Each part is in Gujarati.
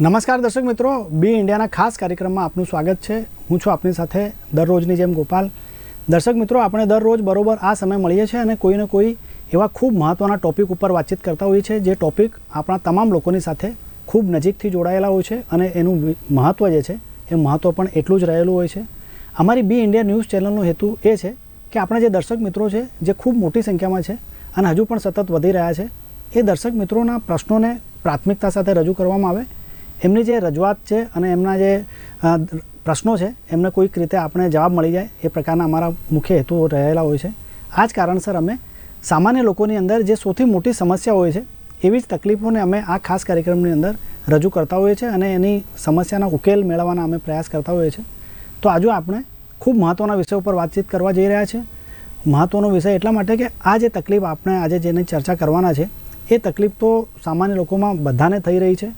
નમસ્કાર દર્શક મિત્રો, બી ઇન્ડિયાના ખાસ કાર્યક્રમમાં આપનું સ્વાગત છે. હું છું આપની સાથે દરરોજની જેમ ગોપાલ. દર્શક મિત્રો, આપણે દરરોજ બરોબર આ સમય મળીએ છીએ અને કોઈને કોઈ એવા ખૂબ મહત્ત્વના ટોપિક ઉપર વાતચીત કરતા હોઈએ છીએ, જે ટોપિક આપણા તમામ લોકોની સાથે ખૂબ નજીકથી જોડાયેલા હોય છે અને એનું મહત્ત્વ જે છે, એ મહત્ત્વ પણ એટલું જ રહેલું હોય છે. અમારી બી ઇન્ડિયા ન્યૂઝ ચેનલનો હેતુ એ છે કે આપણા જે દર્શક મિત્રો છે, જે ખૂબ મોટી સંખ્યામાં છે અને હજુ પણ સતત વધી રહ્યા છે, એ દર્શક મિત્રોના પ્રશ્નોને પ્રાથમિકતા સાથે રજૂ કરવામાં આવે એમની જે રજૂઆત છે અને એમના જે પ્રશ્નો છે, એમને કોઈક રીતે આપણે જવાબ મળી જાય એ પ્રકારના અમારા મુખ્ય હેતુઓ રહેલા હોય છે. આ જ કારણસર અમે સામાન્ય લોકોની અંદર જે સૌથી મોટી સમસ્યા હોય છે, એવી જ તકલીફોને અમે આ ખાસ કાર્યક્રમની અંદર રજૂ કરતા હોઈએ છીએ અને એની સમસ્યાના ઉકેલ મેળવવાના અમે પ્રયાસ કરતા હોઈએ છીએ. તો આજુ આપણે ખૂબ મહત્ત્વના વિષય ઉપર વાતચીત કરવા જઈ રહ્યા છીએ. મહત્ત્વનો વિષય એટલા માટે કે આ જે તકલીફ આપણે આજે જેની ચર્ચા કરવાના છે, એ તકલીફ તો સામાન્ય લોકોમાં બધાને થઈ રહી છે.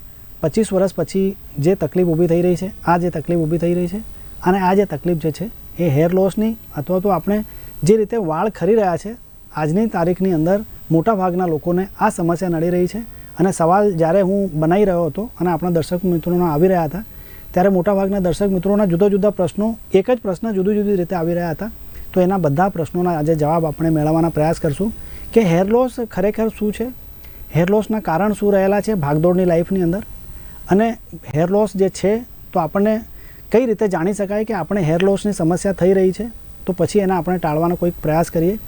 પચીસ વર્ષ પછી જે તકલીફ ઊભી થઈ રહી છે, આ જે તકલીફ ઊભી થઈ રહી છે, અને આ જે તકલીફ જે છે, એ હેર લોસની અથવા તો આપણે જે રીતે વાળ ખરી રહ્યા છે, આજની તારીખની અંદર મોટાભાગના લોકોને આ સમસ્યા નડી રહી છે. અને સવાલ જ્યારે હું બનાવી રહ્યો હતો અને આપણા દર્શક મિત્રોના આવી રહ્યા હતા, ત્યારે મોટાભાગના દર્શક મિત્રોના જુદા જુદા પ્રશ્નો, એક જ પ્રશ્ન જુદી જુદી રીતે આવી રહ્યા હતા. તો એના બધા પ્રશ્નોના આજે જવાબ આપણે મેળવવાના પ્રયાસ કરશું કે હેર લોસ ખરેખર શું છે? હેર લોસના કારણ શું રહેલા છે? ભાગદોડની લાઈફની અંદર અને હેર લોસ જે છે, તો આપણને કઈ રીતે જાણી શકાય કે આપણે હેર લોસની સમસ્યા થઈ રહી છે? તો પછી એના આપણે ટાળવાનો કોઈક પ્રયાસ કરીએ.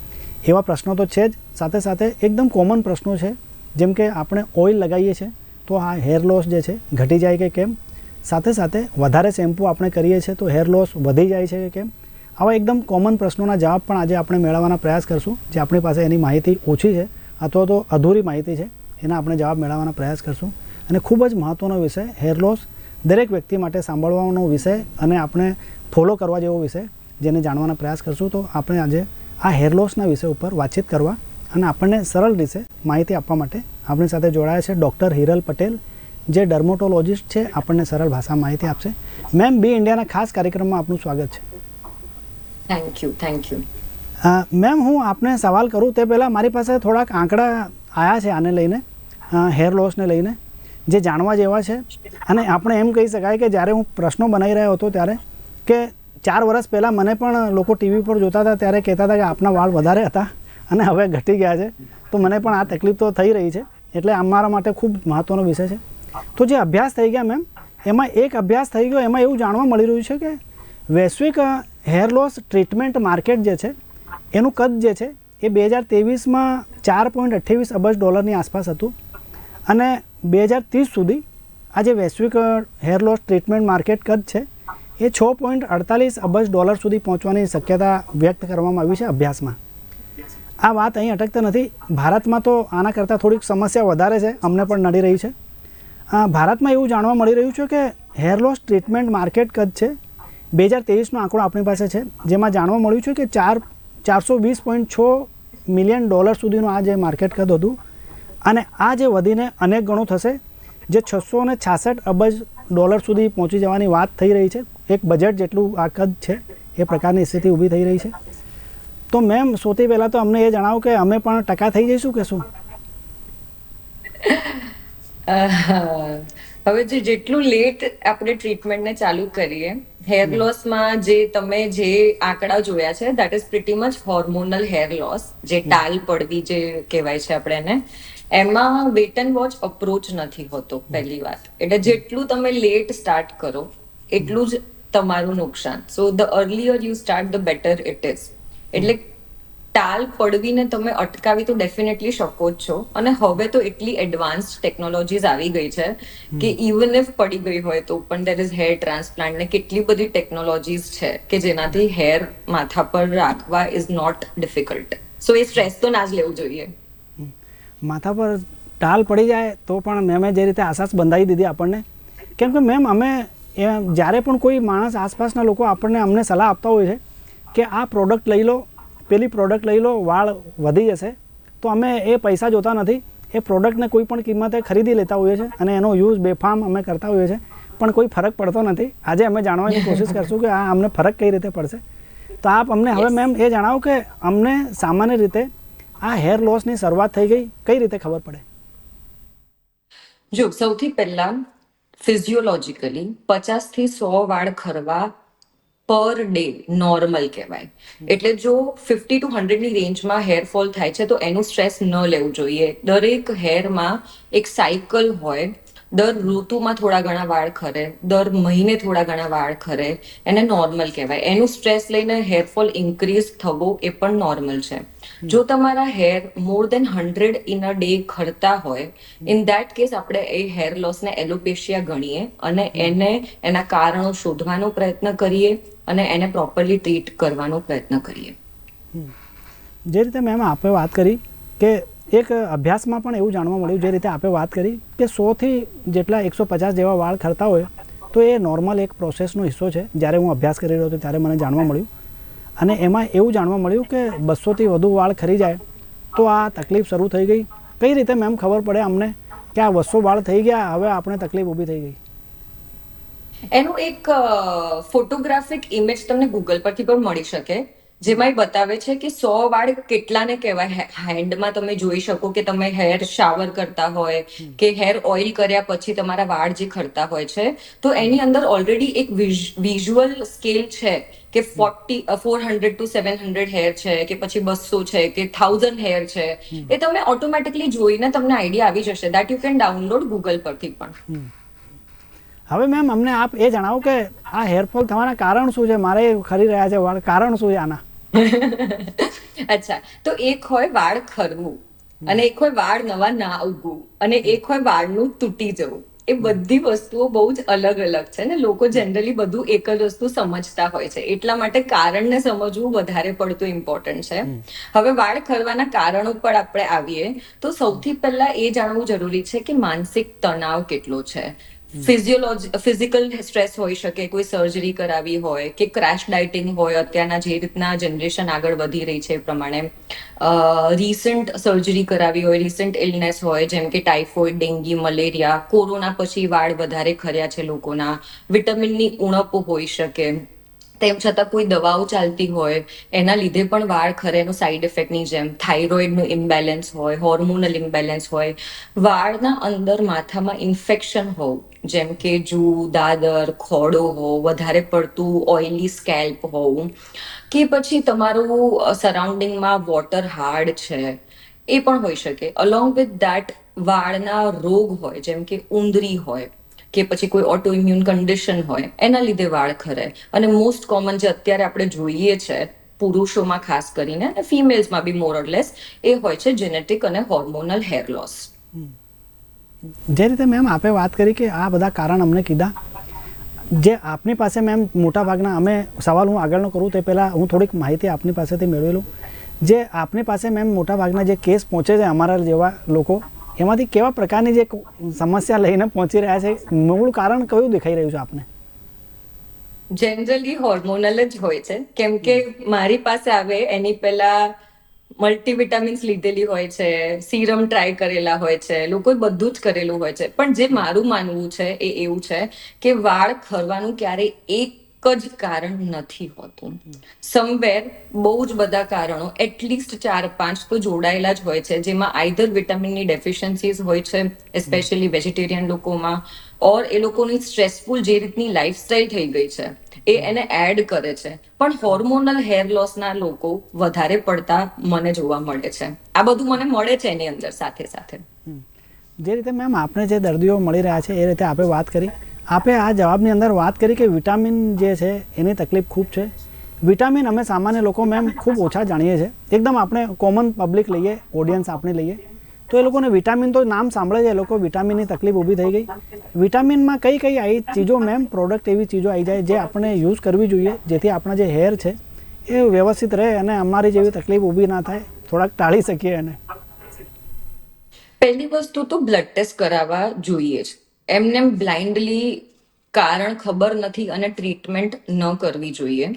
એવા પ્રશ્નો તો છે જ. સાથે સાથે એકદમ કોમન પ્રશ્નો છે. જેમ કે આપણે ઓઇલ લગાવીએ છીએ, તો આ હેર લોસ જે છે, ઘટી જાય કે કેમ? સાથે સાથે વધારે શેમ્પૂ આપણે કરીએ છીએ, તો હેર લોસ વધી જાય છે કે કેમ? આવા એકદમ કોમન પ્રશ્નોના જવાબ પણ આજે આપણે મેળવવાના પ્રયાસ કરશું, જે આપણી પાસે એની માહિતી ઓછી છે, અથવા તો અધૂરી માહિતી છે, એના આપણે જવાબ મેળવવાના પ્રયાસ કરશું. અને ખૂબ જ મહત્ત્વનો વિષય હેર લોસ દરેક વ્યક્તિ માટે સાંભળવાનો વિષય અને આપણે ફોલો કરવા જેવો વિષય જેને જાણવાના પ્રયાસ કરશું. તો આપણે આજે આ હેર લોસના વિષય ઉપર વાતચીત કરવા અને આપણને સરળ રીતે માહિતી આપવા માટે આપણી સાથે જોડાયા છે ડૉક્ટર હિરલ પટેલ જે ડર્મોટોલોજિસ્ટ છે. આપણને સરળ ભાષામાં માહિતી આપશે. મેમ બી ઇન્ડિયાના ખાસ કાર્યક્રમમાં આપનું સ્વાગત છે. Thank you thank you ma'am હું આપને સવાલ કરું. તે પહેલાં મારી પાસે થોડાક આંકડા આવ્યા છે આને લઈને હેર લોસને લઈને. જે જાણવા જેવા છે. અને આપણે એમ કહી શકાય કે જ્યારે હું પ્રશ્નો બનાવી રહ્યો હતો ત્યારે કે ચાર વર્ષ પહેલાં મને પણ લોકો ટીવી પર જોતા હતા, ત્યારે કહેતા હતા કે આપના વાળ વધારે હતા અને હવે ઘટી ગયા છે. તો મને પણ આ તકલીફ તો થઈ રહી છે. એટલે અમારા માટે ખૂબ મહત્ત્વનો વિષય છે. તો જે અભ્યાસ થઈ ગયા મેમ, એમાં એક અભ્યાસ થઈ ગયો, એમાં એવું જાણવા મળી રહ્યું છે કે વૈશ્વિક હેર લોસ ટ્રીટમેન્ટ માર્કેટ જે છે, એનું કદ જે છે, એ બે હજાર તેવીસમાં ચાર પોઈન્ટ અઠ્યાવીસ અબજ ડોલરની આસપાસ હતું. અને બે હજાર ત્રીસ સુધી આ જે વૈશ્વિક હેર લોસ ટ્રીટમેન્ટ માર્કેટ કદ છે, એ છ પોઈન્ટ અડતાલીસ અબજ ડોલર સુધી પહોંચવાની શક્યતા વ્યક્ત કરવામાં આવી છે અભ્યાસમાં. આ વાત અહીં અટકતા નથી. ભારતમાં તો આના કરતાં થોડીક સમસ્યા વધારે છે, અમને પણ નડી રહી છે. ભારતમાં એવું જાણવા મળી રહ્યું છે કે હેર લોસ ટ્રીટમેન્ટ માર્કેટ કદ છે, બે હજાર તેવીસનો આંકડો આપણી પાસે છે, જેમાં જાણવા મળ્યું છે કે ચાર, ચારસો વીસ પોઈન્ટ છ મિલિયન ડોલર સુધીનું આ જે માર્કેટ કદ હતું અને આ જે વધીને અનેક ગણું થશે જે છસો ને છાસઠ અબજ ડોલર સુધી પહોંચી જવાની વાત થઈ રહી છે. એક બજેટ જેટલું આ કદ છે એ પ્રકારની સ્થિતિ ઊભી થઈ રહી છે. તો મેમ સૌથી પહેલાં તો અમને એ જણાવો કે અમે પણ ટકા થઈ જઈશું કે શું? હવે જે જેટલું લેટ આપણે ટ્રીટમેન્ટને ચાલુ કરીએ હેર લોસમાં જે તમે જે આંકડા જોયા છે that is pretty much hormonal hair loss જે ટાલ પડવી જે કહેવાય છે આપણે એને. એમાં વેટ એન્ડ વોચ અપ્રોચ નથી હોતો પહેલી વાત. એટલે જેટલું તમે લેટ સ્ટાર્ટ કરો એટલું જ તમારું નુકસાન. So the earlier you start the better it is એટલે ટાલ પડવીને તમે અટકાવી તો ડેફિનેટલી શકો જ છો. અને હવે તો એટલી એડવાન્સ ટેકનોલોજીસ આવી ગઈ છે કે ઇવન ઇફ પડી ગઈ હોય તો પણ દેર ઇઝ હેર ટ્રાન્સપ્લાન્ટ ને કેટલી બધી ટેકનોલોજીસ છે કે જેનાથી હેર માથા પર રાખવા ઇઝ નોટ ડિફિકલ્ટ સો એ સ્ટ્રેસ તો ના જ લેવું જોઈએ. માથા પર ટાલ પડી જાય તો પણ મેમે જે રીતે આસાસ બંધાવી દીધી આપણને. કેમ કે મેમ અમે એ જ્યારે પણ કોઈ માણસ આસપાસના લોકો આપણને અમને સલાહ આપતા હોય છે કે આ પ્રોડક્ટ લઈ લો પેલી પ્રોડક્ટ લઈ લો વાળ વધી જશે તો અમે એ પૈસા જોતા નથી. એ પ્રોડક્ટને કોઈ પણ કિંમતે ખરીદી લેતા હોઈએ છીએ અને એનો યુઝ બેફામ અમે કરતા હોઈએ છીએ પણ કોઈ ફરક પડતો નથી. આજે અમે જાણવાની કોશિશ કરશું કે આ અમને ફરક કઈ રીતે પડશે. તો આપ અમને હવે મેમ એ જણાવો કે અમને સામાન્ય રીતે આ હેર લોસની શરૂઆત થઈ ગઈ. કઈ રીતે ખબર પડે? જો, સૌથી પહેલા ફિઝિયોલોજીકલી પચાસથી સો વાળ ખરવા પર ડે નોર્મલ કહેવાય. એટલે જો ફિફ્ટી ટુ હંડ્રેડની રેન્જમાં હેરફોલ થાય છે, તો એનું સ્ટ્રેસ ન લેવું જોઈએ. દરેક હેરમાં એક સાયકલ હોય દર ઋતુમાં થોડા ઘણા વાળ ખરે દર મહિને થોડા ઘણા વાળ ખરે એને નોર્મલ કહેવાય. એનું સ્ટ્રેસ લઈને હેરફોલ ઇન્ક્રીઝ થવો એ પણ નોર્મલ છે. જો તમારા hair more than hundred in a day ખરતા હોય ઇન ધેટ કેસ આપણે એ હેર લોસને એલોપેશિયા ગણીએ અને એને એના કારણો શોધવાનો પ્રયત્ન કરીએ અને એને પ્રોપરલી ટ્રીટ કરવાનો પ્રયત્ન કરીએ. જે રીતે મેમ આપણે વાત કરી કે એક અભ્યાસમાં પણ એવું જાણવા મળ્યું, જે રીતે આપણે વાત કરી કે સોથી જેટલા એકસો પચાસ જેવા વાળ ખરતા હોય, તો એ નોર્મલ એક પ્રોસેસનો હિસ્સો છે. જ્યારે હું અભ્યાસ કરી રહ્યો હતો, ત્યારે મને જાણવા મળ્યું. અને એમાં એવું જાણવા મળ્યું કે બસોથી વધુ વાળ ખરી જાય, તો આ તકલીફ શરૂ થઈ ગઈ. કઈ રીતે મેમ ખબર પડે અમને કે આ બસો વાળ થઈ ગયા, હવે આપણે તકલીફ ઊભી થઈ ગઈ? એનું એક ફોટોગ્રાફિક ઇમેજ તમને ગૂગલ પરથી પણ મળી શકે. જેમાં એ બતાવે છે કે સો વાળ કેટલાને કહેવાય? હેન્ડમાં તમે જોઈ શકો કે તમે હેર શાવર કરતા હોય કે હેર ઓઇલ કર્યા પછી તમારા વાળ જે ખરતા હોય છે તો એની અંદર ઓલરેડી એક વિઝ્યુઅલ સ્કેલ છે કે forty four hundred to seven hundred hair છે કે પછી બસો છે કે થાઉઝન્ડ હેર છે એ તમે ઓટોમેટિકલી જોઈને તમને આઈડિયા આવી જશે. That you can download Google પરથી પણ. હવે મેમ અમને આપ એ જણાવો કે આ હેરફોલ થવાના કારણ શું છે? મારે ખરી રહ્યા છે વાળ કારણ શું છે આના? અચ્છા તો એક હોય વાળ ખરવું અને એક હોય વાળ નવા ના ઉગવું અને એક હોય વાળનું તૂટી જવું. એ બધી વસ્તુઓ બહુ જ અલગ અલગ છે ને? લોકો જનરલી બધું એક જ વસ્તુ સમજતા હોય છે. એટલા માટે કારણને સમજવું વધારે પડતું ઇમ્પોર્ટન્ટ છે. હવે વાળ ખરવાના કારણો પર આપણે આવીએ તો સૌથી પહેલા એ જાણવું જરૂરી છે કે માનસિક તણાવ કેટલો છે. ફિઝિયોલોજી, ફિઝિકલ સ્ટ્રેસ હોઈ શકે, કોઈ સર્જરી કરાવી હોય કે ક્રેશ ડાયટિંગ હોય, અત્યારના જે રીતના જનરેશન આગળ વધી રહી છે એ પ્રમાણે. રિસન્ટ સર્જરી કરાવી હોય રિસન્ટ ઇલનેસ હોય, જેમ કે ટાઇફોઇડ ડેન્ગ્યુ મલેરિયા કોરોના પછી વાળ વધારે ખર્યા છે લોકોના વિટામિનની ઉણપ હોઈ શકે. તેમ છતાં કોઈ દવાઓ ચાલતી હોય, એના લીધે પણ વાળ ખરે એનો સાઈડ ઇફેક્ટની જેમ. થાઇરોઇડનું ઇમ્બેલેન્સ હોય હોર્મોનલ ઇમ્બેલેન્સ હોય. વાળના અંદર માથામાં ઇન્ફેક્શન હોવું. જેમ કે જૂ દાદર, ખોડો હો, વધારે પડતું ઓઇલી સ્કેલ્પ હોવું કે પછી તમારું સરાઉન્ડિંગમાં વોટર હાર્ડ છે, એ પણ હોઈ શકે. અલોંગ વિથ દેટ વાળના રોગ હોય, જેમ કે ઉંદરી હોય, કે પછી કોઈ ઓટો ઇમ્યુન કન્ડિશન હોય, એના લીધે વાળ ખરે. અને મોસ્ટ કોમન જે અત્યારે આપણે જોઈએ છે, પુરુષોમાં ખાસ કરીને, અને ફિમેલ્સમાં બી મોર એ હોય છે જેનેટિક અને હોર્મોનલ હેર લોસ જે રીતે મેમ આપે વાત કરી કે આ બધા કારણ અમને કીધા, જે આપની પાસે મેમ મોટાભાગના અમે સવાલ હું આગળનો કરું તે પહેલાં હું થોડીક માહિતી આપની પાસેથી મેળવેલું જે આપની પાસે મેમ મોટાભાગના જે કેસ પહોંચે છે અમારા જેવા લોકો, એમાંથી કેવા પ્રકારની જે સમસ્યા લઈને પહોંચી રહ્યા છે, મૂળ કારણ કયું દેખાઈ રહ્યું છે આપને? જનરલી હોર્મોનલ જ હોય છે. કેમ કે મારી પાસે આવે એની પહેલા મલ્ટીવિટામિન્સ લીધેલી હોય છે સીરમ ટ્રાય કરેલા હોય છે, લોકોએ બધું જ કરેલું હોય છે. પણ જે મારું માનવું છે એ એવું છે કે વાળ ખરવાનું ક્યારેય એક જ કારણ નથી હોતું. સમવેર બહુ જ બધા કારણો એટલીસ્ટ ચાર પાંચ તો જોડાયેલા જ હોય છે, જેમાં આઈધર વિટામિનની ડેફિશિયન્સીઝ હોય છે એસ્પેશિયલી વેજીટેરિયન લોકોમાં ઓર એ લોકોની સ્ટ્રેસફુલ જે રીતની લાઈફસ્ટાઈલ થઈ ગઈ છે એ એને એડ કરે છે. પણ હોર્મોનલ હેર લોસના લોકો વધારે પડતા મને જોવા મળે છે. આ બધું મને મળે છે એની અંદર સાથે સાથે. જે રીતે મેમ આપને જે દર્દીઓ મળી રહ્યા છે એ રીતે આપણે વાત કરી. આપે આ જવાબની અંદર વાત કરી કે વિટામિન જે છે એની તકલીફ ખૂબ છે. વિટામિન અમે સામાન્ય લોકો મેમ ખૂબ ઓછા જાણીએ છીએ. એકદમ આપણે કોમન પબ્લિક લઈએ ઓડિયન્સ આપણે લઈએ. તો એ લોકોને વિટામિન તો નામ સાંભળે છે, એ લોકો વિટામિનની તકલીફ ઊભી થઈ ગઈ. વિટામિનમાં કઈ કઈ આવી ચીજો મેમ પ્રોડક્ટ એવી ચીજો આવી જાય જે આપણે યુઝ કરવી જોઈએ, જેથી આપણા જે હેર છે, એ વ્યવસ્થિત રહે અને અમારી જેવી તકલીફ ઊભી ના થાય. થોડાક ટાળી શકીએ એને. પહેલી વસ્તુ તો બ્લડ ટેસ્ટ કરાવવા જોઈએ જ. એમને બ્લાઇન્ડલી કારણ ખબર નથી અને ટ્રીટમેન્ટ ન કરવી જોઈએ.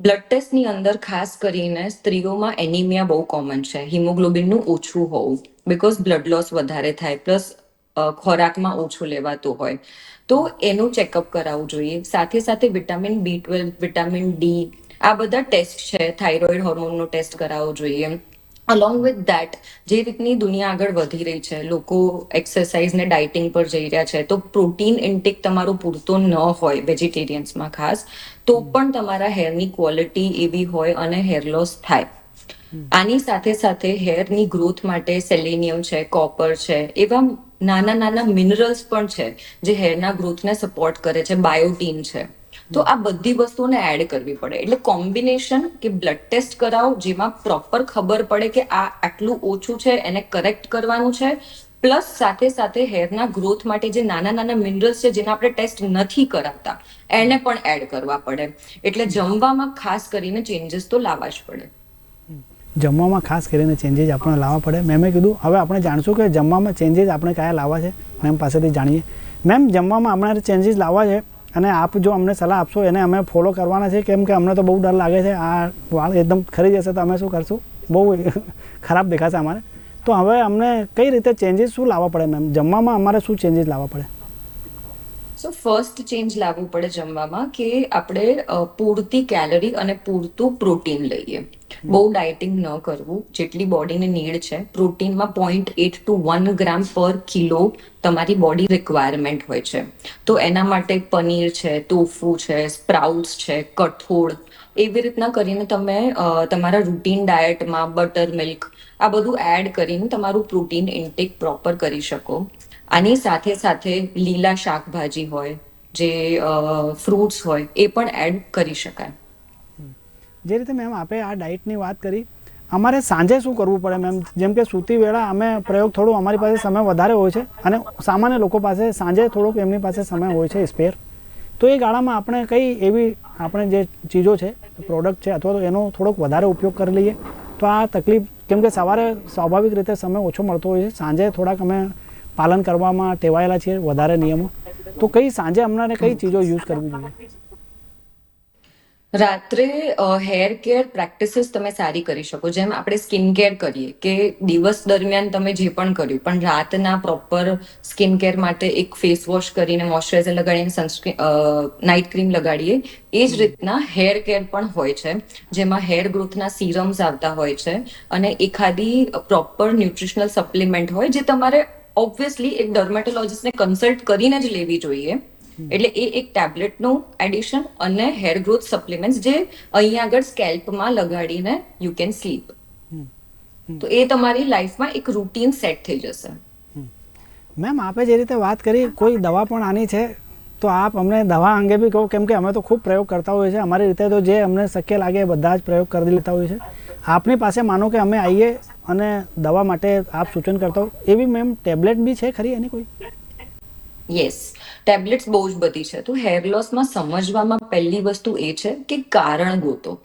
બ્લડ ટેસ્ટની અંદર ખાસ કરીને સ્ત્રીઓમાં એનિમિયા બહુ કોમન છે. હિમોગ્લોબિનનું ઓછું હોવું. બિકોઝ બ્લડ લોસ વધારે થાય પ્લસ ખોરાકમાં ઓછું લેવાતું હોય. તો એનું ચેકઅપ કરાવવું જોઈએ. સાથે સાથે vitamin B twelve vitamin D આ બધા ટેસ્ટ છે. થાઇરોઇડ હોર્મોનનો ટેસ્ટ કરાવવો જોઈએ. અલોંગ વિથ ધેટ જે રીતની દુનિયા આગળ વધી રહી છે લોકો એક્સરસાઇઝ ને ડાયટિંગ પર જઈ રહ્યા છે તો પ્રોટીન ઇન્ટેક તમારો પૂરતો ન હોય વેજીટેરિયન્સમાં ખાસ તો પણ તમારા હેરની ક્વોલિટી એવી હોય અને હેર લોસ થાય. આની સાથે સાથે હેરની ગ્રોથ માટે સેલેનિયમ છે કોપર છે એવા નાના નાના મિનરલ્સ પણ છે જે હેરના ગ્રોથને સપોર્ટ કરે છે બાયોટીન છે. તો આ બધી વસ્તુઓને એડ કરવી પડે. એટલે કોમ્બિનેશન કે બ્લડ ટેસ્ટ કરાવો જેમાં પ્રોપર ખબર પડે કે આ આટલું ઓછું છે, એને કરેક્ટ કરવાનું છે. પ્લસ સાથે સાથે હેરના ગ્રોથ માટે જે નાના નાના મિનરલ્સ છે, જેને આપણે ટેસ્ટ નથી કરાવતા, એને પણ એડ કરવા પડે. એટલે જમવામાં ખાસ કરીને ચેન્જીસ તો લાવવા જ પડે. જમવામાં ખાસ કરીને ચેન્જીસ આપણે લાવવા પડે. મેમે કીધું, હવે આપણે જાણશું કે જમવામાં ચેન્જીસ આપણે કયા લાવવા છે? મેમ પાસેથી જાણીએ. મેમ જમવામાં આપણે ચેન્જીસ લાવવા છે. અને આપ જો અમને સલાહ આપશો, એને અમે ફોલો કરવાના છે કેમ કે અમને તો બહુ ડર લાગે છે. આ વાળ એકદમ ખરી જશે તો અમે શું કરશું? બહુ ખરાબ દેખાશે અમારે. તો હવે અમને કઈ રીતે ચેન્જીસ શું લાવવા પડે મેમ જમવામાં અમારે શું ચેન્જીસ લાવવા પડે? સો ફર્સ્ટ ચેન્જ લાવવું પડે જમવામાં કે આપણે પૂરતી કેલરી અને પૂરતું પ્રોટીન લઈએ. બહુ ડાયટિંગ ન કરવું. જેટલી બોડીને નીડ છે પ્રોટીનમાં point eight to one gram per kilo તમારી બોડી રિક્વાયરમેન્ટ હોય છે. તો એના માટે પનીર છે તોફુ છે સ્પ્રાઉટ્સ છે કઠોળ એવી રીતના કરીને તમે તમારા રૂટીન ડાયટમાં બટર મિલ્ક આ બધું એડ કરીને તમારું પ્રોટીન ઇન્ટેક પ્રોપર કરી શકો. આની સાથે સાથે લીલા શાકભાજી હોય, જે ફ્રૂટ્સ હોય, એ પણ એડ કરી શકાય. જે રીતે મેમ આપે આ ડાયટની વાત કરી, અમારે સાંજે શું કરવું પડે મેમ જેમ કે સૂતી વેળા અમે પ્રયોગ થોડો અમારી પાસે સમય વધારે હોય છે અને સામાન્ય લોકો પાસે સાંજે થોડોક એમની પાસે સમય હોય છે સ્પેર તો એ ગાળામાં આપણે કઈ એવી આપણે જે ચીજો છે પ્રોડક્ટ છે અથવા તો એનો થોડોક વધારે ઉપયોગ કરી લઈએ. તો આ તકલીફ, કેમ કે સવારે સ્વાભાવિક રીતે સમય ઓછો મળતો હોય છે. સાંજે થોડાક અમે પાલન કરવામાં ટેવાયેલા છીએ વધારે નિયમો. તો કઈ સાંજે હમણાં કઈ ચીજો યુઝ કરવી જોઈએ? રાત્રે હેર કેર પ્રેક્ટિસીસ તમે સારી કરી શકો. જેમ આપણે સ્કિન કેર કરીએ કે દિવસ દરમિયાન તમે જે પણ કર્યું, પણ રાતના પ્રોપર સ્કિન કેર માટે એક ફેસ વોશ કરીને મોઇશ્ચરાઇઝર લગાડીને સનસ્ક્રીન નાઇટ ક્રીમ લગાડીએ, એ જ રીતના હેર કેર પણ હોય છે. જેમાં હેર ગ્રોથના સિરમ્સ આવતા હોય છે. અને એખાદી પ્રોપર ન્યુટ્રિશનલ સપ્લિમેન્ટ હોય, જે તમારે ઓબ્વિયસલી એક ડર્મેટોલોજીસ્ટને કન્સલ્ટ કરીને જ લેવી જોઈએ. એટલે એ એક ટેબ્લેટનું એડિશન અને હેર ગ્રોથ સપ્લિમેન્ટ્સ જે અહીંયા આગળ સ્કેલ્પમાં લગાડીને યુ કેન સ્લીપ તો એ તમારી લાઈફમાં એક રૂટીન સેટ થઈ જશે. મેમ આપે જે રીતે વાત કરી કોઈ દવા પણ આની છે તો આપ અમને દવા અંગે બી કહો કેમ કે અમે તો ખૂબ પ્રયોગ કરતા હોઈએ છીએ. અમારી રીતે તો જે અમને શક્ય લાગે એ બધા જ પ્રયોગ કરી લેતા હોઈએ છીએ. આપની પાસે માનો કે અમે આવીએ અને દવા માટે આપ સૂચન કરતા હો એવી મેમ ટેબ્લેટ બી છે ખરી એની કોઈ? યસ ટેબ્લેટ્સ બહુ જ બધી છે. તો હેર લોસમાં સમજવામાં પહેલી વસ્તુ એ છે કે કારણ ગોતો.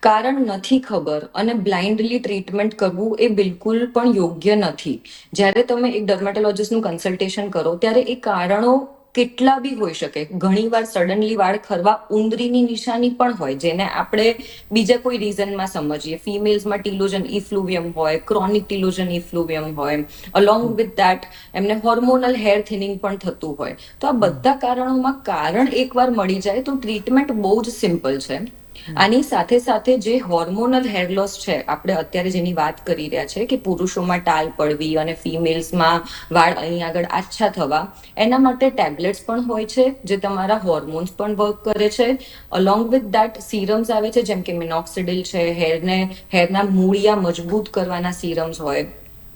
કારણ નથી ખબર અને બ્લાઇન્ડલી ટ્રીટમેન્ટ કરવું એ બિલકુલ પણ યોગ્ય નથી. જ્યારે તમે એક ડર્મેટોલોજીસ્ટનું કન્સલ્ટેશન કરો, ત્યારે એ કારણો કેટલા બી હોઈ શકે. ઘણીવાર સડનલી વાળ ખરવા ઉંદરીની નિશાની પણ હોય જેને આપણે બીજા કોઈ રીઝનમાં સમજીએ. ફિમેલ્સમાં ટીલોજન ઇફ્લુવિયમ હોય ક્રોનિક ટીલોજન ઇફ્લુવિયમ હોય અલોંગ વિથ ધેટ એમને હોર્મોનલ હેર થિનિંગ પણ થતું હોય. તો આ બધા કારણોમાં કારણ એકવાર મળી જાય તો ટ્રીટમેન્ટ બહુ જ સિમ્પલ છે. આની સાથે સાથે જે હોર્મોનલ હેર લોસ છે આપણે અત્યારે જેની વાત કરી રહ્યા છે કે પુરુષોમાં ટાલ પડવી અને ફિમેલ્સમાં વાળ અહીં આગળ આછા થવા એના માટે ટેબ્લેટ્સ પણ હોય છે જે તમારા હોર્મોન્સ પણ વર્ક કરે છે. અલોંગ વિથ ધેટ સિરમ્સ આવે છે જેમ કે મિનોક્સિડિલ છે હેરને હેરના મૂળિયા મજબૂત કરવાના સિરમ્સ હોય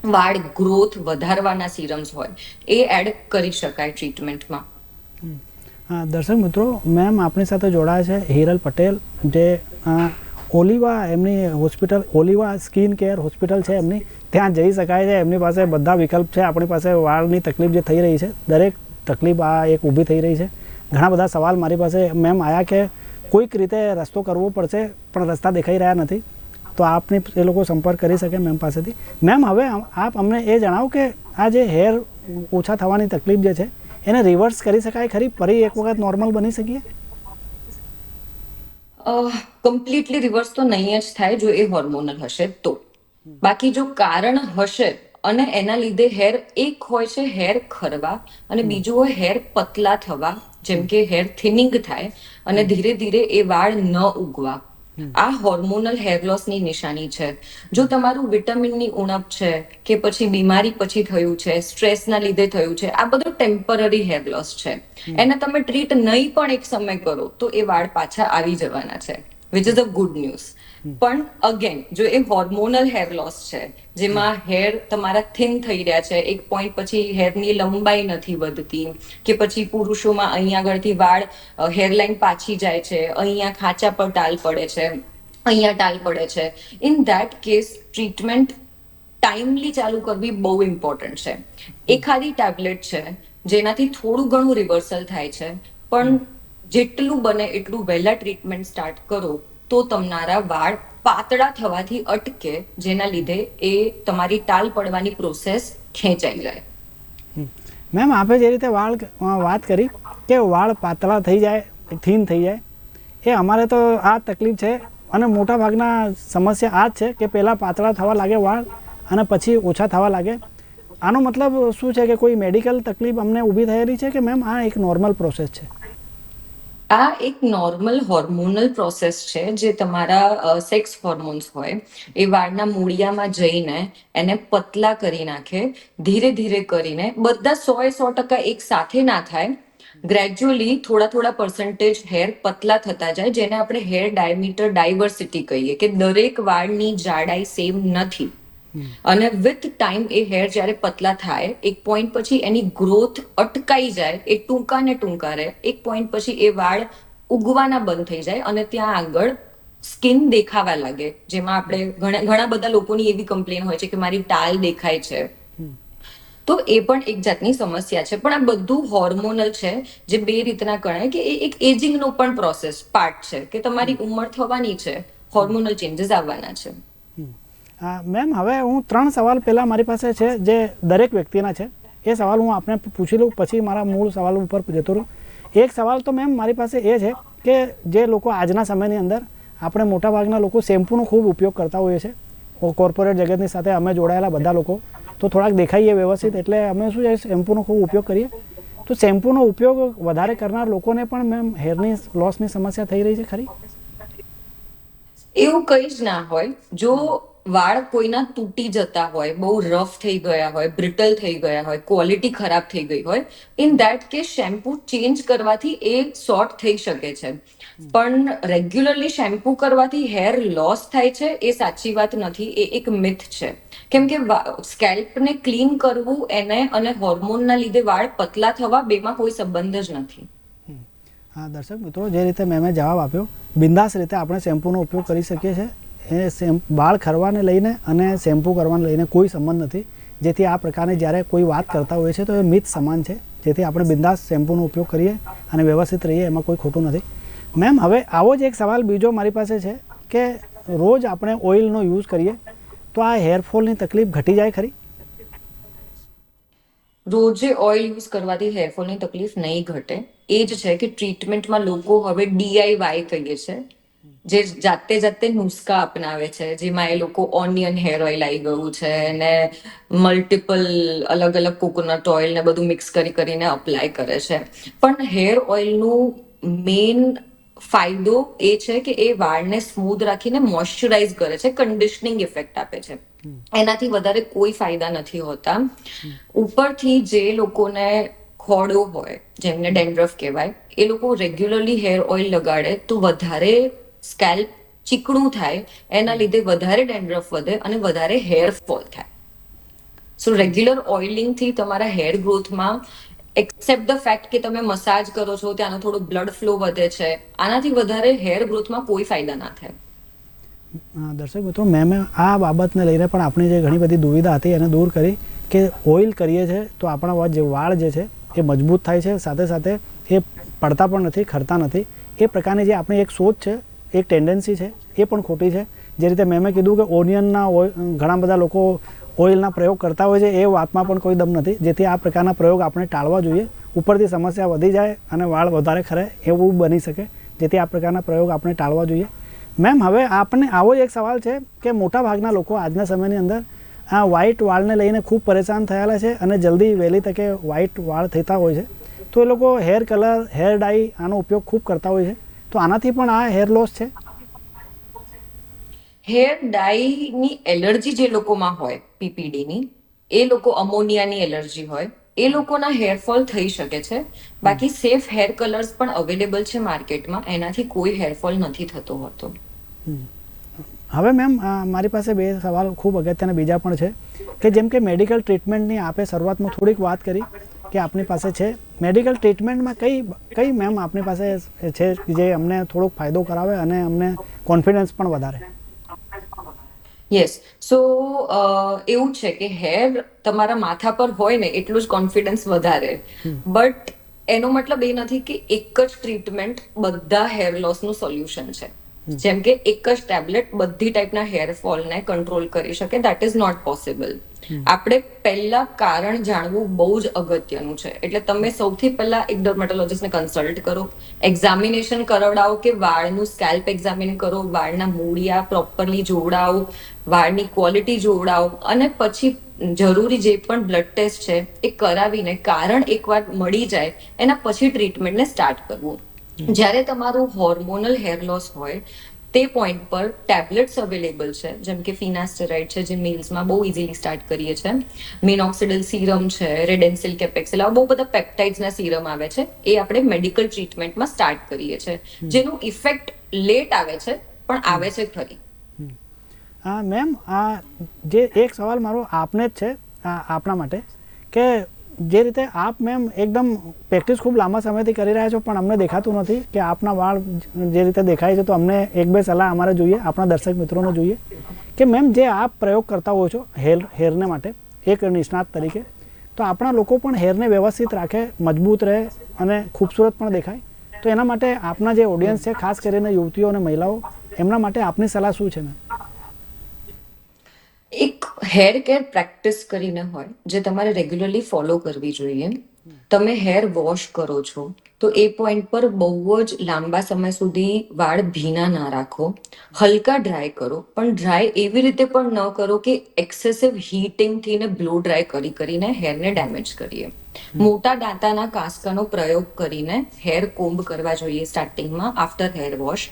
વાળ ગ્રોથ વધારવાના સિરમ્સ હોય એ એડ કરી શકાય ટ્રીટમેન્ટમાં દર્શક મિત્રો મેમ આપણી સાથે જોડાયા છે હિરલ પટેલ, જે ઓલિવા એમની hospital Oliva skin care hospital છે એમની. ત્યાં જઈ શકાય છે, એમની પાસે બધા વિકલ્પ છે. આપણી પાસે વાળની તકલીફ જે થઈ રહી છે, દરેક તકલીફ આ એક ઊભી થઈ રહી છે. ઘણા બધા સવાલ મારી પાસે મેમ આવ્યા કે કોઈક રીતે રસ્તો કરવો પડશે, પણ રસ્તા દેખાઈ રહ્યા નથી. તો આપની એ લોકો સંપર્ક કરી શકે મેમ પાસેથી. મેમ હવે આપ અમને એ જણાવો કે આ જે હેર ઓછા થવાની તકલીફ જે છે એને રિવર્સ કરી શકાય? ખરી? ફરી એક વખત નોર્મલ બની શકીએ? કમ્પ્લીટલી રિવર્સ તો નહીં જ થાય જો એ હોર્મોનલ હશે તો. બાકી જો કારણ હશે અને એના લીધે હેર એક હોય છે હેર ખરવા અને બીજું હોય હેર પતલા થવા જેમ કે હેર થિનિંગ થાય અને ધીરે ધીરે એ વાળ ન ઉગવા. આ હોર્મોનલ હેર લોસની નિશાની છે. જો તમારું વિટામિનની ઉણપ છે કે પછી બીમારી પછી થયું છે સ્ટ્રેસના લીધે થયું છે આ બધું ટેમ્પરરી હેર લોસ છે. એને તમે ટ્રીટ નહીં પણ એક સમય કરો તો એ વાળ પાછા આવી જવાના છે which is a good news પણ અગેન જો એ હોર્મોનલ હેર લોસ છે જેમાં હેર તમારા થિન થઈ રહ્યા છે એક પોઈન્ટ પછી હેરની લંબાઈ નથી વધતી કે પછી પુરુષોમાં અહીંયા આગળથી વાળ હેરલાઇન પાછી જાય છે અહીંયા ખાંચા પર ટાલ પડે છે અહીંયા ટાલ પડે છે. In that case treatment timely ચાલુ કરવી બહુ ઇમ્પોર્ટન્ટ છે. એ ખાલી ટેબ્લેટ છે જેનાથી થોડું ઘણું રિવર્સલ થાય છે પણ જેટલું બને એટલું વહેલા ટ્રીટમેન્ટ સ્ટાર્ટ કરો તો તમારા વાળ પાતળા થવાથી અટકે, જેના લીધે એ તમારી ટાલ પડવાની પ્રોસેસ ખેંચાઈ જાય. મેમ, આપે જે રીતે વાળ વાત કરી કે વાળ પાતળા થઈ જાય, થીન થઈ જાય, એ અમારે તો આ તકલીફ છે અને મોટા ભાગના સમસ્યા આ જ છે કે પહેલાં પાતળા થવા લાગે વાળ અને પછી ઓછા થવા લાગે. આનો મતલબ શું છે કે કોઈ મેડિકલ તકલીફ અમને ઊભી થયેલી છે કે મેમ આ એક નોર્મલ પ્રોસેસ છે? આ એક નોર્મલ હોર્મોનલ પ્રોસેસ છે જે તમારા સેક્સ હોર્મોન્સ હોય, એ વાળના મૂળિયામાં જઈને એને પતલા કરી નાખે, ધીરે ધીરે કરીને બધા સો એ સો ટકા એક સાથે ના થાય. ગ્રેજ્યુઅલી થોડા થોડા પર્સન્ટેજ હેર પતલા થતા જાય, જેને આપણે હેર ડાયમીટર ડાયવર્સિટી કહીએ કે દરેક વાળની જાડાઈ સેમ નથી. અને વિથ ટાઈમ એ હેર જ્યારે પતલા થાય એક પોઈન્ટ પછી એની ગ્રોથ અટકાઈ જાય એ ટૂંકા ને ટૂંકા રહે એક પોઈન્ટ પછી એ વાળ ઉગવાના બંધ થઈ જાય અને ત્યાં આગળ સ્કિન દેખાવા લાગે. જેમાં આપણે ઘણા ઘણા બધા લોકોની એવી કમ્પ્લેન હોય છે કે મારી ટાલ દેખાય છે. તો એ પણ એક જાતની સમસ્યા છે. પણ આ બધું હોર્મોનલ છે જે બે રીતના ગણાય કે એ એક એજિંગનો પણ પ્રોસેસ પાર્ટ છે કે તમારી ઉંમર થવાની છે હોર્મોનલ ચેન્જીસ આવવાના છે. મેમ, હવે હું ત્રણ સવાલ પહેલાં મારી પાસે છે, જે દરેક વ્યક્તિના છે. એ સવાલ હું આપને પૂછી લઉં, પછી મારા મૂળ સવાલ ઉપર જતો રહું. એક સવાલ તો મેમ મારી પાસે એ છે કે જે લોકો આજના સમયની અંદર આપણે મોટાભાગના લોકો શેમ્પૂનો ખૂબ ઉપયોગ કરતા હોઈએ છીએ કોર્પોરેટ જગતની સાથે અમે જોડાયેલા બધા લોકો. તો થોડાક દેખાઈએ વ્યવસ્થિત, એટલે અમે શું છે, શેમ્પૂનો ખૂબ ઉપયોગ કરીએ. તો શેમ્પૂનો ઉપયોગ વધારે કરનાર લોકોને પણ મેમ હેરની લોસની સમસ્યા થઈ રહી છે ખરી? એવું કંઈ જ ના હોય. જો વાળ કોઈના તૂટી જતા હોય, બહુ રફ થઈ ગયા હોય બ્રિટલ થઈ ગયા હોય ક્વોલિટી ખરાબ થઈ ગઈ હોય in that case shampoo change કરવાથી એ સોર્ટ થઈ શકે છે. પણ રેગ્યુલરલી શેમ્પુ કરવાથી હેર લોસ થાય છે, એ સાચી વાત નથી, એ એક મિથ છે. કેમ કે સ્કેલ્પને ક્લીન કરવું એને અને હોર્મોનના લીધે વાળ પતલા થવા બેમાં કોઈ સંબંધ જ નથી. હા, દર્શક મિત્રો, જે રીતે મેં જવાબ આપ્યો, બિંદાસ રીતે આપણે શેમ્પૂનો ઉપયોગ કરી શકીએ છીએ. એ સેમ વાળ ખરવાને લઈને અને શેમ્પૂ કરવાને લઈને કોઈ સંબંધ નથી. જેથી આ પ્રકારની જ્યારે કોઈ વાત કરતા હોય છે, તો એ મિથ સમાન છે. જેથી આપણે બિંદાસ શેમ્પૂનો ઉપયોગ કરીએ અને વ્યવસ્થિત રહીએ, એમાં કોઈ ખોટું નથી. મેમ, હવે આવો જ એક સવાલ બીજો મારી પાસે છે કે રોજ આપણે ઓઇલનો યુઝ કરીએ, તો આ હેરફોલની તકલીફ ઘટી જાય ખરી? રોજે ઓઇલ યુઝ કરવાથી હેરફોલની તકલીફ નહીં ઘટે. એ જ છે કે ટ્રીટમેન્ટમાં લોકો હવે ડીઆઈવાય કહીએ છે. જે જાતે જાતે નુસ્ખા અપનાવે છે જેમાં એ લોકો ઓનિયન હેર ઓઇલ આવી ગયું છે ને મલ્ટિપલ અલગ અલગ કોકોનટ ઓઇલ ને બધું મિક્સ કરી કરીને અપ્લાય કરે છે. પણ હેર ઓઇલનું મેઇન ફાયદો એ છે કે એ વાળને સ્મૂધ રાખીને મોઇશ્ચરાઇઝ કરે છે કન્ડિશનિંગ ઇફેક્ટ આપે છે. એનાથી વધારે કોઈ ફાયદા નથી હોતા. ઉપરથી જે લોકોને ખોડો હોય જેમને ડેન્ડ્રફ કહેવાય એ લોકો રેગ્યુલરલી હેર ઓઇલ લગાડે તો વધારે સ્કેલ્પ ચીકણું થાય એના લીધે વધારે ડેન્ડ્રફ વધે અને વધારે હેર ફોલ થાય. સો રેગ્યુલર ઓઇલિંગથી તમારા હેર ગ્રોથમાં એક્સેપ્ટ ધ ફેક્ટ કે તમે મસાજ કરો છો ત્યાંનો થોડો બ્લડ ફ્લો વધે છે આનાથી વધારે હેર ગ્રોથમાં કોઈ ફાયદા ના થાય. દર્શક મિત્રો મેં મેં આ બાબતને લઈને પણ આપણી જે ઘણી બધી દુવિધા હતી એને દૂર કરી કે ઓઇલ કરીએ છીએ તો આપણા જે વાળ જે છે એ મજબૂત થાય છે સાથે સાથે એ પડતા પણ નથી ખરતા નથી. એ પ્રકારની જે આપણી એક સોચ છે એક ટેન્ડન્સી છે, એ પણ ખોટી છે. જે રીતે મેં કીધું કે ઓનિયનના ઘણા બધા લોકો ઓઇલના પ્રયોગ કરતા હોય છે, એ વાતમાં પણ કોઈ દમ નથી. જેથી આ પ્રકારના પ્રયોગ આપણે ટાળવા જોઈએ. ઉપરથી સમસ્યા વધી જાય અને વાળ વધારે ખરે એવું બની શકે. જેથી આ પ્રકારના પ્રયોગ આપણે ટાળવા જોઈએ. મેમ હવે આપને આવો જ એક સવાલ છે કે મોટા ભાગના લોકો આજના સમયની અંદર આ વ્હાઇટ વાળને લઈને ખૂબ પરેશાન થયેલા છે અને જલ્દી વહેલી તકે વ્હાઇટ વાળ થતા હોય છે. તો એ લોકો હેર કલર હેર ડાઈ આનો ઉપયોગ ખૂબ કરતા હોય છે. તો આનાથી પણ આ હેર લોસ છે? હેર ડાયની એલર્જી જે લોકોમાં હોય પીપીડીની એ લોકો અમોનિયાની એલર્જી હોય એ લોકોના હેરફોલ થઈ શકે છે. બાકી સેફ હેર કલર્સ પણ અવેલેબલ છે માર્કેટમાં એનાથી કોઈ હેરફોલ નથી થતો હોતો. હવે મેમ મારી પાસે બે સવાલ ખૂબ અગત્યના બીજા પણ છે કે જેમ કે મેડિકલ ટ્રીટમેન્ટની આપે શરૂઆતમાં થોડીક વાત કરી. કે આપની પાસે છે? મેડિકલ ટ્રીટમેન્ટમાં કઈ કઈ મેમ આપની પાસે છે જે અમને થોડોક ફાયદો કરાવે અને અમને કોન્ફિડન્સ પણ વધારે? યસ સો એવું છે કે હેર તમારા માથા પર હોય ને એટલું જ કોન્ફિડન્સ વધારે. બટ એનો મતલબ એ નથી કે એક જ ટ્રીટમેન્ટ બધા હેર લોસનું સોલ્યુશન છે. જેમ કે એક જ ટેબ્લેટ બધી ટાઈપના હેર ફોલને કંટ્રોલ કરી શકે દેટ ઇઝ નોટ પોસિબલ આપણે પહેલા કારણ જાણવું બહુ જ અગત્યનું છે. એટલે તમે સૌથી પહેલા એક ડર્મેટોલોજીસ્ટને કન્સલ્ટ કરો એક્ઝામિનેશન કરાવડાવો કે વાળનું સ્કેલ્પ એક્ઝામિન કરો વાળના મૂળિયા પ્રોપરલી જોવડાવો વાળની ક્વોલિટી જોવડાવો અને પછી જરૂરી જે પણ બ્લડ ટેસ્ટ છે એ કરાવીને કારણ એકવાર મળી જાય એના પછી ટ્રીટમેન્ટને સ્ટાર્ટ કરવું. જ્યારે તમારું હોર્મોનલ હેર લોસ હોય તે પોઈન્ટ પર ટેબ્લેટ્સ અવેલેબલ છે. જેમ કે ફિનાસ્ટેરાઇડ છે જે મિલ્સમાં બહુ ઇઝીલી સ્ટાર્ટ કરીએ છીએ મિનોક્સિડલ સિરમ છે રેડેન્સિલ કેપેક્સિલ આવા બહુ બધા પેપ્ટાઇડ્સના સિરમ આવે છે. એ આપણે મેડિકલ ટ્રીટમેન્ટમાં સ્ટાર્ટ કરીએ છીએ જેનું ઇફેક્ટ લેટ આવે છે પણ આવે છે ખરી. મેમ આ જે એક સવાલ મારો આપને જ છે આપણા માટે કે જે રીતે આપ મેમ એકદમ પ્રેક્ટિસ ખૂબ લાંબા સમયથી કરી રહ્યા છો, પણ અમને દેખાતું નથી કે આપના વાળ જે રીતે દેખાય છે, તો અમને એક બે સલાહ અમારે જોઈએ, આપણા દર્શક મિત્રોને જોઈએ કે મેમ જે આપ પ્રયોગ કરતા હો છો હેર, હેરને માટે, એક નિષ્ણાત તરીકે, તો આપણા લોકો પણ હેરને વ્યવસ્થિત રાખે, મજબૂત રહે અને ખૂબસૂરત પણ દેખાય. તો એના માટે આપના જે ઓડિયન્સ છે, ખાસ કરીને યુવતીઓ અને મહિલાઓ, એમના માટે આપની સલાહ શું છે, મેમ? એક હેર કેર પ્રેક્ટિસ કરીને હોય જે તમારે રેગ્યુલરલી ફોલો કરવી જોઈએ. તમે હેર વોશ કરો છો તો એ પોઈન્ટ પર બહુ જ લાંબા સમય સુધી વાળ ભીના ના રાખો. હલકા ડ્રાય કરો પણ ડ્રાય એવી રીતે પણ ન કરો કે એક્સેસિવ હીટિંગથી ને બ્લો ડ્રાય કરી કરીને હેરને ડેમેજ કરીએ. મોટા દાંતાના કાસ્કાનો પ્રયોગ કરીને હેર કોમ્બ કરવા જોઈએ સ્ટાર્ટિંગમાં આફ્ટર હેર વોશ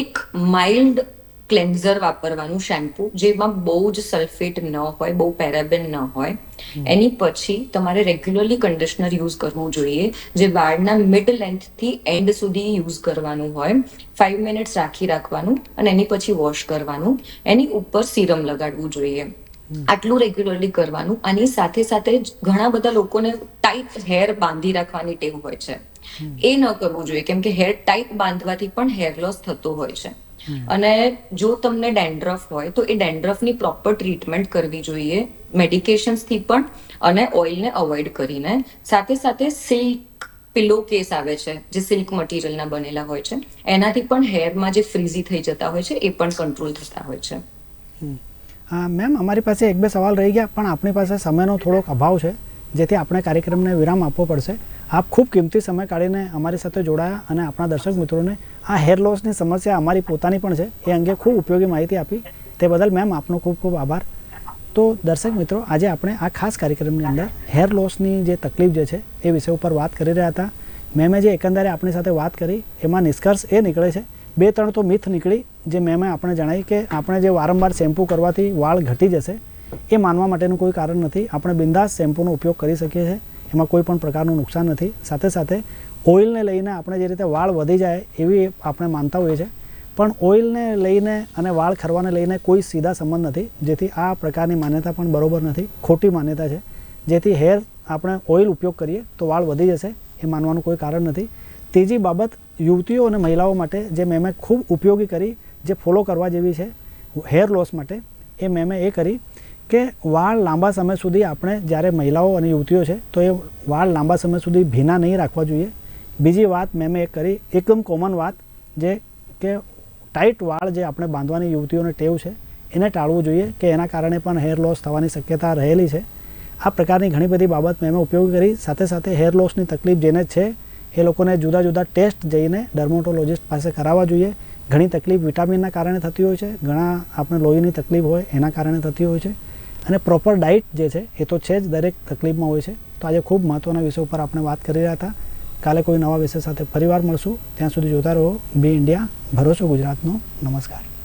એક માઇલ્ડ ક્લેન્ઝર વાપરવાનું શેમ્પુ જેમાં બહુ જ સલ્ફેટ ન હોય બહુ પેરાબેન ન હોય. એની પછી તમારે રેગ્યુલરલી કન્ડિશનર યુઝ કરવું જોઈએ જે વાળના મિડ લેન્થથી એન્ડ સુધી યુઝ કરવાનું હોય. ફાઈવ મિનિટ્સ રાખી રાખવાનું અને એની પછી વોશ કરવાનું. એની ઉપર સિરમ લગાડવું જોઈએ. આટલું રેગ્યુલરલી કરવાનું. આની સાથે સાથે ઘણા બધા લોકોને ટાઈટ હેર બાંધી રાખવાની ટેવ હોય છે. એ ન કરવું જોઈએ કેમ કે હેર ટાઈટ બાંધવાથી પણ હેર લોસ થતો હોય છે. અને જો તમને ડેન્ડ્રફ હોય તો એ ડેન્ડ્રફની પ્રોપર ટ્રીટમેન્ટ કરવી જોઈએ મેડિકેશન્સથી પણ અને ઓઇલને અવોઇડ કરીને. સાથે સાથે સિલ્ક પિલો કેસ આવે છે જે સિલ્ક મટીરિયલના બનેલા હોય છે એનાથી પણ હેરમાં જે ફ્રીઝી થઈ જતા હોય છે એ પણ કંટ્રોલ થતા હોય છે. મેમ અમારી પાસે એક બે સવાલ રહી ગયા પણ આપણી પાસે સમયનો થોડોક અભાવ છે જેથી આપણે કાર્યક્રમને વિરામ આપવો પડશે. આપ ખૂબ કિંમતી સમય કાઢીને અમારી સાથે જોડાયા અને આપણા દર્શક મિત્રોને આ હેર લોસની સમસ્યા અમારી પોતાની પણ છે, એ અંગે ખૂબ ઉપયોગી માહિતી આપી. તે બદલ મેમ આપનો ખૂબ ખૂબ આભાર. તો દર્શક મિત્રો, આજે આપણે આ ખાસ કાર્યક્રમની અંદર હેર લોસની જે તકલીફ જે છે, એ વિષય ઉપર વાત કરી રહ્યા હતા. મેમે જે એકંદરે આપણી સાથે વાત કરી, એમાં નિષ્કર્ષ એ નીકળે છે, બે ત્રણ તો મિથ નીકળી, જે મેમે આપણે જણાવી કે આપણે જે વારંવાર શેમ્પૂ કરવાથી વાળ ઘટી જશે, એ માનવા માટેનું કોઈ કારણ નથી. આપણે બિંદાસ શેમ્પૂનો ઉપયોગ કરી શકીએ છીએ. એમાં કોઈ પણ પ્રકારનું નુકસાન નથી. સાથે સાથે ઓઇલને લઈને આપણે જે રીતે વાળ વધી જાય એવી આપણે માનતા હોઈએ છીએ. પણ ઓઇલને લઈને અને વાળ ખરવાને લઈને કોઈ સીધા સંબંધ નથી. જેથી આ પ્રકારની માન્યતા પણ બરોબર નથી. ખોટી માન્યતા છે. જેથી હેર આપણે ઓઇલ ઉપયોગ કરીએ તો વાળ વધી જશે એ માનવાનું કોઈ કારણ નથી. ત્રીજી બાબત, યુવતીઓ અને મહિલાઓ માટે જે મેમે ખૂબ ઉપયોગી કરી, જે ફોલો કરવા જેવી છે હેર લોસ માટે, એ મેમે એ કરી કે વાળ લાંબા સમય સુધી આપણે જ્યારે મહિલાઓ અને યુવતીઓ છે, તો એ વાળ લાંબા સમય સુધી ભીના નહીં રાખવા જોઈએ. બીજી વાત મેમે એ કરી, એકદમ કોમન વાત જે કે ટાઈટ વાળ જે આપણે બાંધવાની યુવતીઓને ટેવ છે, એને ટાળવું જોઈએ કે એના કારણે પણ હેર લોસ થવાની શક્યતા રહેલી છે. આ પ્રકારની ઘણી બધી બાબત મેં ઉપયોગ કરી, સાથે સાથે હેર લોસની તકલીફ જેને છે, એ લોકોને જુદા જુદા ટેસ્ટ જઈને ડર્મોટોલોજિસ્ટ પાસે કરાવવા જોઈએ. ઘણી તકલીફ વિટામિનના કારણે થતી હોય છે, ઘણા આપણે લોહીની તકલીફ હોય એના કારણે થતી હોય છે. અને પ્રોપર ડાયટ જે છે, એ તો છે જ દરેક તકલીફમાં હોય છે. તો આજે ખૂબ મહત્ત્વના વિષય ઉપર આપણે વાત કરી રહ્યા હતા. કાલે કોઈ નવા વિષય સાથે ફરીવાર મળશું. ત્યાં સુધી જોતા રહો. બી ઇન્ડિયા ભરોસો ગુજરાતનો. નમસ્કાર.